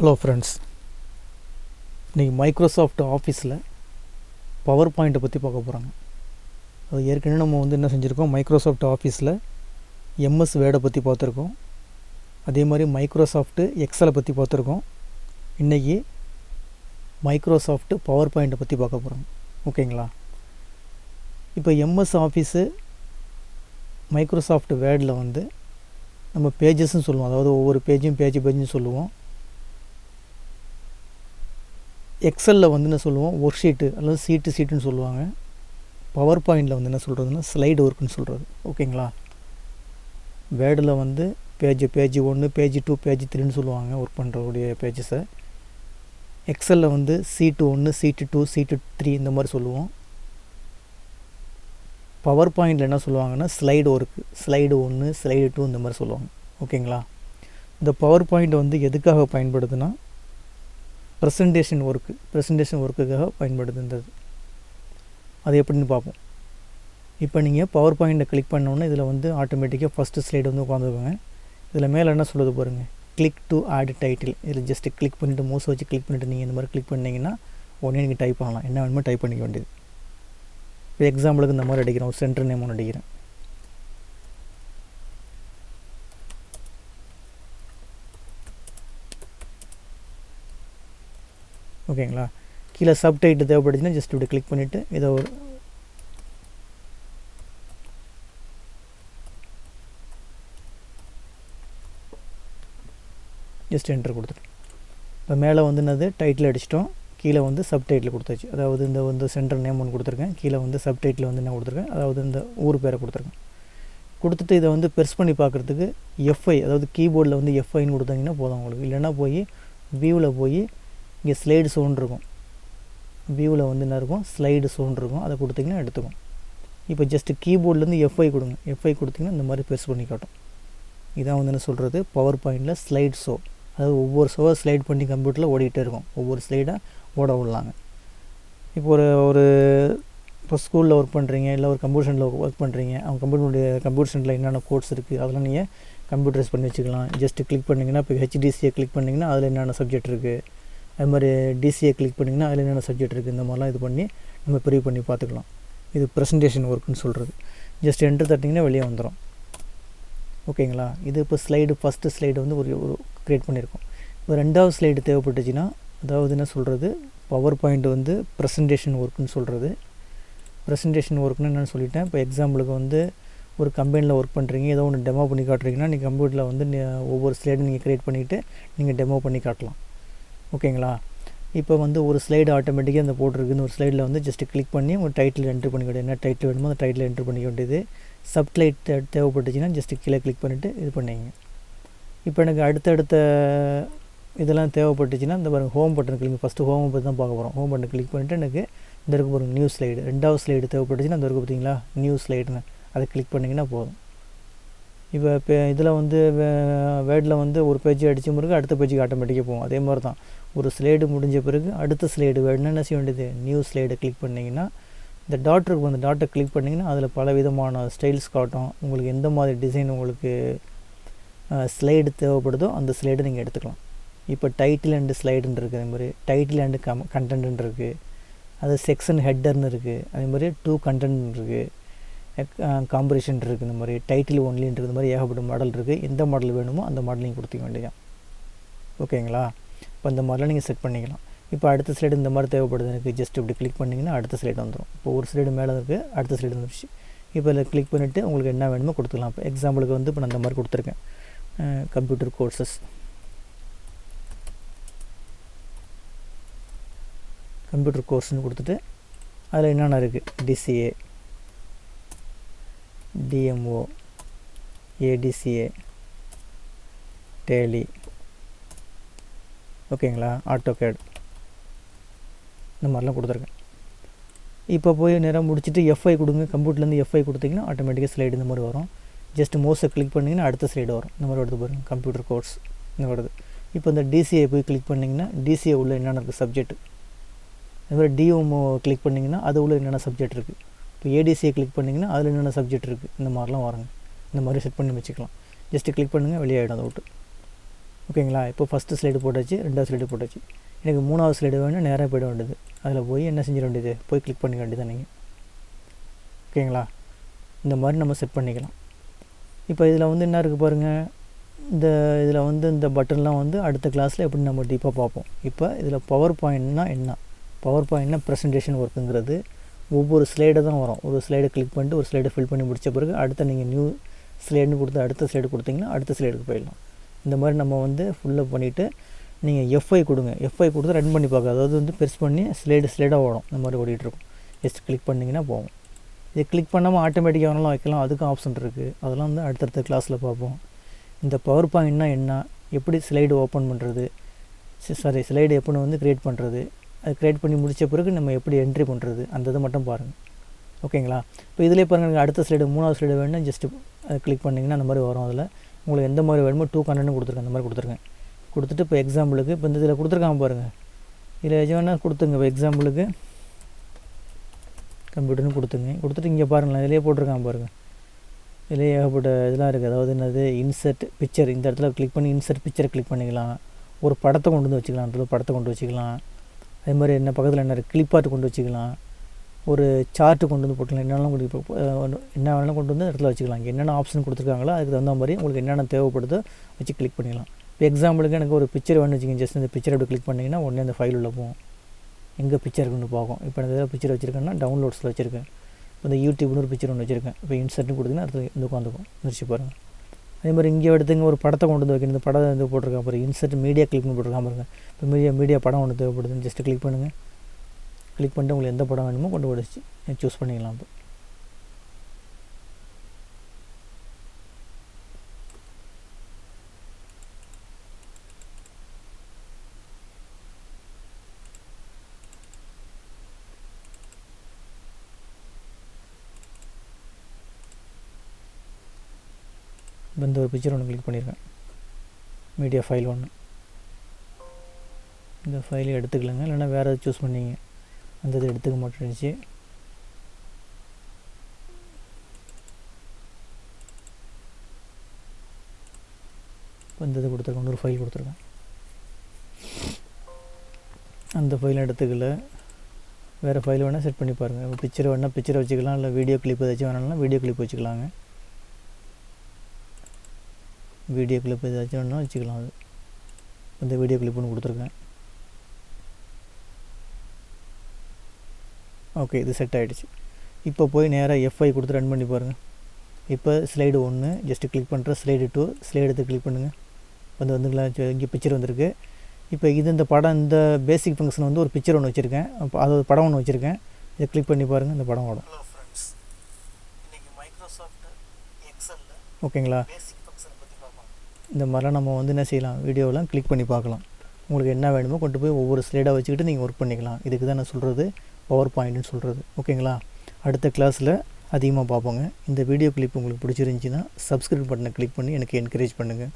Hello friends இன்றைக்கி Microsoft ஆஃபீஸில் power பாயிண்ட்டை பற்றி பார்க்க போகிறாங்க அது ஏற்கனவே நம்ம வந்து என்ன செஞ்சுருக்கோம்? மைக்ரோசாஃப்ட் ஆஃபீஸில் எம்எஸ் வேர்டை பற்றி பார்த்துருக்கோம். அதே மாதிரி மைக்ரோசாஃப்ட்டு எக்ஸலை பற்றி பார்த்துருக்கோம். இன்றைக்கி மைக்ரோசாஃப்ட்டு பவர் பாயிண்ட்டை பற்றி பார்க்க போகிறோம் ஓகேங்களா? இப்போ எம்எஸ் ஆஃபீஸு மைக்ரோசாஃப்ட் வேர்டில் வந்து நம்ம பேஜஸ்ன்னு சொல்லுவோம். அதாவது ஒவ்வொரு பேஜும் பேஜ் பேஜுன்னு சொல்லுவோம். எக்ஸலில் வந்து என்ன சொல்லுவோம்? ஒர்க் ஷீட்டு அல்லது சீட்டு சீட்டுன்னு சொல்லுவாங்க. பவர் பாயிண்டில் வந்து என்ன சொல்கிறதுன்னா ஸ்லைடு ஒர்க்குன்னு சொல்கிறது ஓகேங்களா வேர்டில் வந்து பேஜ் பேஜ் ஒன்று பேஜ் டூ பேஜ் த்ரீன்னு சொல்லுவாங்க ஒர்க் பண்ணுறக்கூடிய பேஜஸை எக்ஸலில் வந்து சீட்டு ஒன்று சீட்டு டூ சீட்டு த்ரீ இந்த மாதிரி சொல்லுவோம். பவர் பாயிண்டில் என்ன சொல்லுவாங்கன்னா ஸ்லைடு ஒர்க்கு ஸ்லைடு ஒன்று ஸ்லைடு டூ இந்த மாதிரி சொல்லுவாங்க. ஓகேங்களா இந்த பவர் பாயிண்ட் வந்து எதுக்காக பயன்படுதுன்னா ப்ரெசன்டேஷன் ஒர்க்கு ப்ரெசன்டேஷன் ஒர்க்குக்காக பயன்படுதுன்றது அது எப்படின்னு பார்ப்போம். இப்போ நீங்கள் பவர் பாயிண்ட்டை கிளிக் பண்ணோன்னே இதில் வந்து ஆட்டோமேட்டிக்காக ஃபஸ்ட்டு ஸ்லைடு வந்து உட்காந்துருவாங்க இதில் மேலே என்ன சொல்லுது பாருங்கள் கிளிக் டு ஆட் டைட்டில் இதில் ஜஸ்ட்டு கிளிக் பண்ணிவிட்டு மோஸ் வச்சு கிளிக் பண்ணிவிட்டு நீங்கள் இந்த மாதிரி கிளிக் பண்ணிங்கன்னா உடனே நீங்கள் டைப் பண்ணலாம். என்ன வேணுமோ டைப் பண்ணிக்க வேண்டியது. இப்போ எக்ஸாம்பிளுக்கு இந்த மாதிரி அடிக்கிறோம். ஒரு சென்டர் நேம் ஒன்று அடிக்கிறேன். ஓகேங்களா? கீழே சப்டைட்டு தேவைப்படுச்சுன்னா ஜஸ்ட் இப்படி கிளிக் பண்ணிவிட்டு இதை ஒரு ஜஸ்ட் என்டர் கொடுத்துட்டோம் இப்போ மேலே வந்து என்னது? டைட்டில் அடிச்சிட்டோம். கீழே வந்து சப்டைட்டில் கொடுத்தாச்சு. அதாவது இந்த வந்து சென்டர் நேம் ஒன்று கொடுத்துருக்கேன். கீழே வந்து சப்டைட்டில் வந்து என்ன கொடுத்துருக்கேன்? அதாவது இந்த ஊர் பேரை கொடுத்துருக்கேன். கொடுத்துட்டு இதை வந்து பெர்ஸ் பண்ணி பார்க்குறதுக்கு எஃப்ஐ அதாவது கீபோர்டில் வந்து எஃப்ஐன்னு கொடுத்தாங்கன்னா போதும் உங்களுக்கு. இல்லைன்னா போய் வியூவில் போய் இங்கே ஸ்லைடு சவுண்ட் இருக்கும் வியூவில் வந்து என்ன இருக்கும்? ஸ்லைடு சோன் இருக்கும் அதை கொடுத்தீங்கன்னா எடுத்துக்கும். இப்போ ஜஸ்ட்டு கீபோர்ட்லேருந்து எஃப்ஐ கொடுங்க. எஃப்ஐ கொடுத்தீங்கன்னா இந்த மாதிரி பெருசு பண்ணி காட்டும். இதான் வந்து என்ன சொல்கிறது பவர் பாயிண்டில் ஸ்லைட் ஷோ அதாவது ஒவ்வொரு ஷோவை ஸ்லைட் பண்ணி கம்ப்யூட்டரில் ஓடிக்கிட்டே இருக்கும். ஒவ்வொரு ஸ்லைடாக ஓட விடலாங்க. இப்போ ஒரு ஒரு இப்போ ஸ்கூலில் ஒர்க் பண்ணுறீங்க இல்லை ஒரு கம்ப்யூட்டர் ஒர்க் பண்ணுறீங்க அவங்க கம்ப்யூட்டருடைய கம்ப்யூட்டர் சென்டரில் என்னென்ன கோர்ஸ் இருக்குது அதெல்லாம் நீங்கள் கம்ப்யூட்டரைஸ் பண்ணி வச்சுக்கலாம். ஜஸ்ட்டு கிளிக் பண்ணிங்கன்னா இப்போ ஹெச்டிசியை கிளிக் பண்ணிங்கன்னா அதில் என்னென்ன சப்ஜெக்ட் இருக்குது அது மாதிரி டிசிஏ கிளிக் பண்ணிங்கன்னா அதில் என்னென்ன சப்ஜெக்ட் இருக்குது இந்த மாதிரிலாம் இது பண்ணி நம்ம ப்ரிவ் பண்ணி பார்த்துக்கலாம். இது ப்ரெசன்டேஷன் ஒர்க்குன்னு சொல்கிறது ஜஸ்ட் என்ட்ரு தட்டிங்கன்னா வெளியே வந்துடும் ஓகேங்களா? இது இப்போ ஸ்லைடு ஃபஸ்ட்டு ஸ்லைடு வந்து ஒரு ஒரு க்ரியேட் பண்ணியிருக்கோம். இப்போ ரெண்டாவது ஸ்லைடு தேவைப்பட்டுச்சுன்னா அதாவது என்ன சொல்கிறது பவர் பாயிண்ட் வந்து ப்ரெசன்டேஷன் ஒர்க்குன்னு சொல்கிறது ப்ரெசன்டேஷன் ஒர்க்னு என்னென்னு சொல்லிட்டேன். இப்போ எக்ஸாம்பிளுக்கு வந்து ஒரு கம்பெனியில் ஒர்க் பண்ணுறீங்க ஏதோ ஒன்று டெமோ பண்ணி காட்டுறீங்கன்னா நீங்கள் கம்ப்யூட்டரில் வந்து ஒவ்வொரு ஸ்லைடும் நீங்கள் க்ரியேட் பண்ணிவிட்டு நீங்கள் டெமோ பண்ணி காட்டலாம். ஓகேங்களா? இப்போ வந்து ஒரு ஸ்லைடு ஆட்டோமேட்டிக்காக அந்த போட்டிருக்குன்னு ஒரு ஸ்லைடில் வந்து ஜஸ்ட் கிளிக் பண்ணி உங்கள் டைட்டில் என்ட்ரு பண்ணிக்க வேண்டியது. என்ன டைட்டில் வேணுமோ அந்த டைட்டில் என்ட்ரு பண்ணிக்க வேண்டியது. சப்டைட் தேவைப்பட்டுச்சுன்னா ஜஸ்ட்டு கீழே கிளிக் பண்ணிவிட்டு இது பண்ணிங்க. இப்போ எனக்கு அடுத்தடுத்த இதெல்லாம் தேவைப்பட்டுச்சுன்னா இந்த பாருங்கள் home button click first home பற்றி தான் பார்க்க போகிறோம் ஹோம் பட்டன் கிளிக் பண்ணிவிட்டு எனக்கு இந்த இருக்க பாருங்கள் நியூ ஸ்லைடு ரெண்டாவது ஸ்லைடு தேவைப்பட்டுச்சுன்னா அந்த இருக்குது பார்த்தீங்களா நியூ ஸ்லைடுன்னு அதை கிளிக் பண்ணிங்கன்னா போதும். இப்போ இப்போ இதில் வந்து வேர்டில் வந்து ஒரு பேஜ் அடித்த பிறகு அடுத்த பேஜுக்கு ஆட்டோமேட்டிக்காக போகும். அதே மாதிரி தான் ஒரு ஸ்லைடு முடிஞ்ச பிறகு அடுத்த ஸ்லைடு வேணும்னா என்ன செய்ய வேண்டியது? நியூ ஸ்லைடை கிளிக் பண்ணிங்கன்னா இந்த டாட்டருக்கு வந்து டாட்டை கிளிக் பண்ணிங்கன்னா அதில் பல விதமான ஸ்டைல்ஸ் காட்டும். உங்களுக்கு எந்த மாதிரி டிசைன் உங்களுக்கு ஸ்லைடு தேவைப்படுதோ அந்த ஸ்லைடு நீங்கள் எடுத்துக்கலாம். இப்போ டைட்டில் அண்டு ஸ்லைடுன்னு இருக்குது அதே மாதிரி. டைட்டில் அண்டு கம் கண்டென்ட்னு இருக்குது அது செக்ஷன் ஹெட்டர்னு இருக்குது அதே மாதிரி டூ கண்டென்ட் இருக்குது காம்பரிஷன் uh, இருக்குது இந்த மாதிரி டைட்டில் ஒன்லின்றது இந்த மாதிரி ஏகப்பட்ட மாடல் இருக்குது எந்த மாடல் வேணுமோ அந்த மாடல் நீங்கள் கொடுத்துக்க வேண்டியதான் ஓகேங்களா? இப்போ இந்த மாதிரிலாம் நீங்கள் செட் பண்ணிக்கலாம். இப்போ அடுத்த ஸ்லைடு இந்த மாதிரி தேவைப்படுது. எனக்கு ஜஸ்ட் இப்படி கிளிக் பண்ணிங்கன்னா அடுத்த ஸ்லைடு வந்துடும் இப்போ ஒரு ஸ்லைடு மேலே இருக்குது அடுத்த ஸ்லைடு வந்துருச்சு. இப்போ இதில் கிளிக் பண்ணிவிட்டு உங்களுக்கு என்ன வேணுமோ கொடுத்துக்கலாம். இப்போ எக்ஸாம்பிளுக்கு வந்து இப்போ நான் இந்த மாதிரி கொடுத்துருக்கேன். கம்ப்யூட்டர் கோர்சஸ் கம்ப்யூட்டர் கோர்ஸ்னு கொடுத்துட்டு அதில் என்னென்ன இருக்குது டிசிஏ டிஎம்ஓ ஏடிசிஏ டேலி ஓகேங்களா? ஆட்டோகேட் இந்த மாதிரிலாம் கொடுத்துருக்கேன். இப்போ போய் நேராக முடிச்சுட்டு எஃப்ஐ கொடுங்க. கம்ப்யூட்டர்லேருந்து எஃப்ஐ கொடுத்தீங்கன்னா ஆட்டோமேட்டிக்காக ஸ்லைடு இந்த மாதிரி வரும். ஜஸ்ட் மோஸை கிளிக் பண்ணிங்கன்னா அடுத்த ஸ்லைடு வரும். இந்த மாதிரி வருது பாருங்கள் கம்ப்யூட்டர் கோர்ஸ் இந்த வருது. இப்போ இந்த டிசிஏ போய் கிளிக் பண்ணிங்கன்னா டிசிஏ உள்ள என்னென்ன இருக்குது சப்ஜெக்ட் அது மாதிரி டிஎம்ஓ கிளிக் பண்ணிங்கன்னா அது உள்ள என்னென்ன சப்ஜெக்ட் இருக்குது இப்போ ஏடிசியை கிளிக் பண்ணிங்கன்னா அதில் என்னென்ன சப்ஜெக்ட் இருக்குது இந்த மாதிரிலாம் வருங்க இந்த மாதிரி செட் பண்ணி வச்சுக்கலாம். ஜஸ்ட்டு கிளிக் பண்ணுங்கள் வெளியாகிடும் அதை விட்டு ஓகேங்களா இப்போ ஃபஸ்ட்டு ஸ்லைடு போட்டாச்சு ரெண்டாவது ஸ்லைடு போட்டாச்சு. எனக்கு மூணாவது ஸ்லைடு வேணும் நேராக போயிட வேண்டியது. அதில் போய் என்ன செஞ்சிட வேண்டியது? போய் கிளிக் பண்ணிக்க வேண்டியது நீங்கள் ஓகேங்களா இந்த மாதிரி நம்ம செட் பண்ணிக்கலாம். இப்போ இதில் வந்து என்ன இருக்குது பாருங்கள் இந்த இதில் வந்து இந்த பட்டன்லாம் வந்து அடுத்த கிளாஸில் எப்படி நம்ம டீப்பாக பார்ப்போம். இப்போ இதில் பவர் பாயிண்ட்னா என்ன? பவர் பாயிண்ட்னா ப்ரெசன்டேஷன் ஒர்க்குங்கிறது ஒவ்வொரு ஸ்லைடு தான் வரும். ஒரு ஸ்லைடை கிளிக் பண்ணிட்டு ஒரு ஸ்லைடை ஃபில் பண்ணி முடித்த பிறகு அடுத்த நீங்கள் நியூ ஸ்லைடுன்னு கொடுத்து அடுத்த ஸ்லைடு கொடுத்தீங்கன்னா அடுத்த ஸ்லைடுக்கு போயிடலாம். இந்த மாதிரி நம்ம வந்து ஃபுல்லப் பண்ணிவிட்டு நீங்கள் எஃப்ஐ கொடுங்க. எஃப்ஐ கொடுத்து ரன் பண்ணி பார்க்க அதாவது வந்து பெருசு பண்ணி ஸ்லைடு ஸ்லைடாக ஓடும். இந்த மாதிரி ஓடிட்டுருக்கும் ஜஸ்ட் கிளிக் பண்ணிங்கன்னா போகும். இதை கிளிக் பண்ணாமல் ஆட்டோமேட்டிக்காக வேணாலும் வைக்கலாம். அதுக்கும் ஆப்ஷன் இருக்குது அதெல்லாம் வந்து அடுத்தடுத்த கிளாஸில் பார்ப்போம். இந்த பவர் பாயிண்ட்னா என்ன? எப்படி ஸ்லைடு ஓப்பன் பண்ணுறது சாரி ஸ்லைடு எப்படி வந்து க்ரியேட் பண்ணுறது அது க்ரியேட் பண்ணி முடித்த பிறகு நம்ம எப்படி என்ட்ரி பண்ணுறது அந்த இதை மட்டும் பாருங்கள் ஓகேங்களா இப்போ இதிலே பாருங்கள் அடுத்த ஸ்லைடு மூணாவது ஸ்லைடு வேணும்னா ஜஸ்ட்டு அதை கிளிக் பண்ணிங்கன்னா அந்த மாதிரி வரும் அதில். உங்களுக்கு எந்த மாதிரி வேணுமோ டூ கண்டென்ட் கொடுத்துருக்கேன் அந்த மாதிரி கொடுத்துருக்கேன் கொடுத்துட்டு இப்போ எக்ஸாம்பிளுக்கு இப்போ இந்த இதில் கொடுத்துருக்காங்க பாருங்கள் இதில் எது வேணால் கொடுத்துங்க இப்போ எக்ஸாம்பிளுக்கு கம்ப்யூட்டர்னு கொடுத்துங்க கொடுத்துட்டு இங்கே பாருங்களேன் இதிலே போட்டிருக்காங்க பாருங்கள் இதிலே ஏகப்பட்ட இதெல்லாம் இருக்குது. அதாவது என்னது? இன்சர்ட் பிக்சர் இந்த இடத்துல கிளிக் பண்ணி இன்சர்ட் பிக்சரை கிளிக் பண்ணிக்கலாம். ஒரு படத்தை கொண்டு வந்து வச்சுக்கலாம். அந்த படத்தை கொண்டு வச்சுக்கலாம். அதே மாதிரி என்ன பக்கத்தில் என்ன கிளிப்பாட்டு கொண்டு வச்சுக்கலாம். ஒரு சார்ட்டு கொண்டு வந்து போட்டுக்கலாம். என்னெல்லாம் கொண்டு என்ன வேணாலும் கொண்டு வந்து இடத்துல வச்சுக்கலாம். இங்கே என்னென்ன ஆப்ஷன் கொடுத்துருக்காங்களோ அதுக்கு தகுந்த மாதிரி உங்களுக்கு என்னென்ன தேவைப்படுதோ வச்சு கிளிக் பண்ணிக்கலாம். இப்போ எக்ஸாம்பிளுக்கு எனக்கு ஒரு பிக்சர் வேணும் வச்சுக்கோங்க. ஜஸ்ட் இந்த பிக்சர் அப்படி கிளிக் பண்ணிங்கன்னா உடனே அந்த ஃபைல் உள்ள போகும். எங்கே பிக்சர் இருக்குன்னு பார்க்கும். இப்போ நான் எதாவது பிக்சர் வச்சுருக்கேன்னா டவுன்லோட்ஸில் வச்சுருக்கேன். இப்போ இந்த யூடியூப்னு ஒரு பிக்சர் ஒன்று வச்சுருக்கேன். இப்போ இன்சர்ட்னு கொடுத்தீங்கன்னா அடுத்து இந்த உட்காந்துக்கும். முடிச்சு பாருங்கள் அதே மாதிரி இங்கே எடுத்துங்க ஒரு படத்தை கொண்டு வந்து வைக்கணும். இந்த படம் வந்து போட்டிருக்கான் பாருங்க. இன்சர்ட் மீடியா கிளிக்னு போட்டிருக்கான் பாருங்க. இப்போ மீடியா மீடியா படம் ஒன்று தேவைப்படுதுன்னு ஜஸ்ட்டு கிளிக் பண்ணுங்கள் கிளிக் பண்ணிட்டு உங்களுக்கு எந்த படம் வேணுமோ கொண்டு வச்சு சூஸ் பண்ணிக்கலாம் இப்போ. இப்போ இந்த ஒரு பிக்சர் ஒன்று கிளிக் பண்ணியிருக்கேன் மீடியா ஃபைல் ஒன்று இந்த ஃபைலை எடுத்துக்கலங்க. இல்லைன்னா வேறு எதாவது சூஸ் பண்ணிங்க. அந்த இது எடுத்துக்க மாட்டேன்ச்சு இப்போ இந்த இது கொடுத்துருக்கேன். இன்னொரு ஃபைல் கொடுத்துருக்கேன். அந்த ஃபைலை எடுத்துக்கல. வேறு ஃபைல் வேணால் செட் பண்ணி பாருங்கள் பிக்சர் வேணால் பிக்சரை வச்சுக்கலாம். இல்லை வீடியோ கிளிப் ஏதாச்சும் வேணாலும் வீடியோ கிளிப் வச்சுக்கலாங்க. வீடியோ கிளிப் ஏதாச்சும் வேணால் வச்சுக்கலாம் அது. இந்த வீடியோ கிளிப் ஒன்று கொடுத்துருக்கேன். ஓகே இது செட் ஆகிடுச்சு இப்போ போய் நேராக எஃப்ஐ கொடுத்து ரன் பண்ணி பாருங்கள் இப்போ ஸ்லைடு ஒன்று ஜஸ்ட்டு கிளிக் பண்ணுற ஸ்லைடு டூ ஸ்லைடு எடுத்து கிளிக் பண்ணுங்கள் வந்து வந்துங்களா? இங்கே பிக்சர் வந்திருக்கு. இப்போ இது இந்த படம் இந்த பேசிக் ஃபங்க்ஷன் வந்து ஒரு பிக்சர் ஒன்று வச்சுருக்கேன். அப்போ அது ஒரு படம் ஒன்று வச்சுருக்கேன். இதை கிளிக் பண்ணி பாருங்கள் இந்த படம் ஓடும். ஓகேங்களா பேசிக் ஃபங்க்ஷனை பற்றி பார்ப்போம் இந்த மாதிரிலாம் நம்ம வந்து என்ன செய்யலாம்? வீடியோவெலாம் கிளிக் பண்ணி பார்க்கலாம். உங்களுக்கு என்ன வேணுமோ கொண்டு போய் ஒவ்வொரு ஸ்லைடாக வச்சுக்கிட்டு நீங்கள் ஒர்க் பண்ணிக்கலாம். இதுக்கு தான் நான் சொல்கிறது பவர் பாயிண்ட்னு சொல்கிறது ஓகேங்களா அடுத்த கிளாஸில் அதிகமாக பார்ப்போங்க. இந்த வீடியோ கிளிப் உங்களுக்கு பிடிச்சிருந்துச்சின்னா சப்ஸ்கிரைப் பட்டனை கிளிக் பண்ணி எனக்கு என்கரேஜ் பண்ணுங்கள்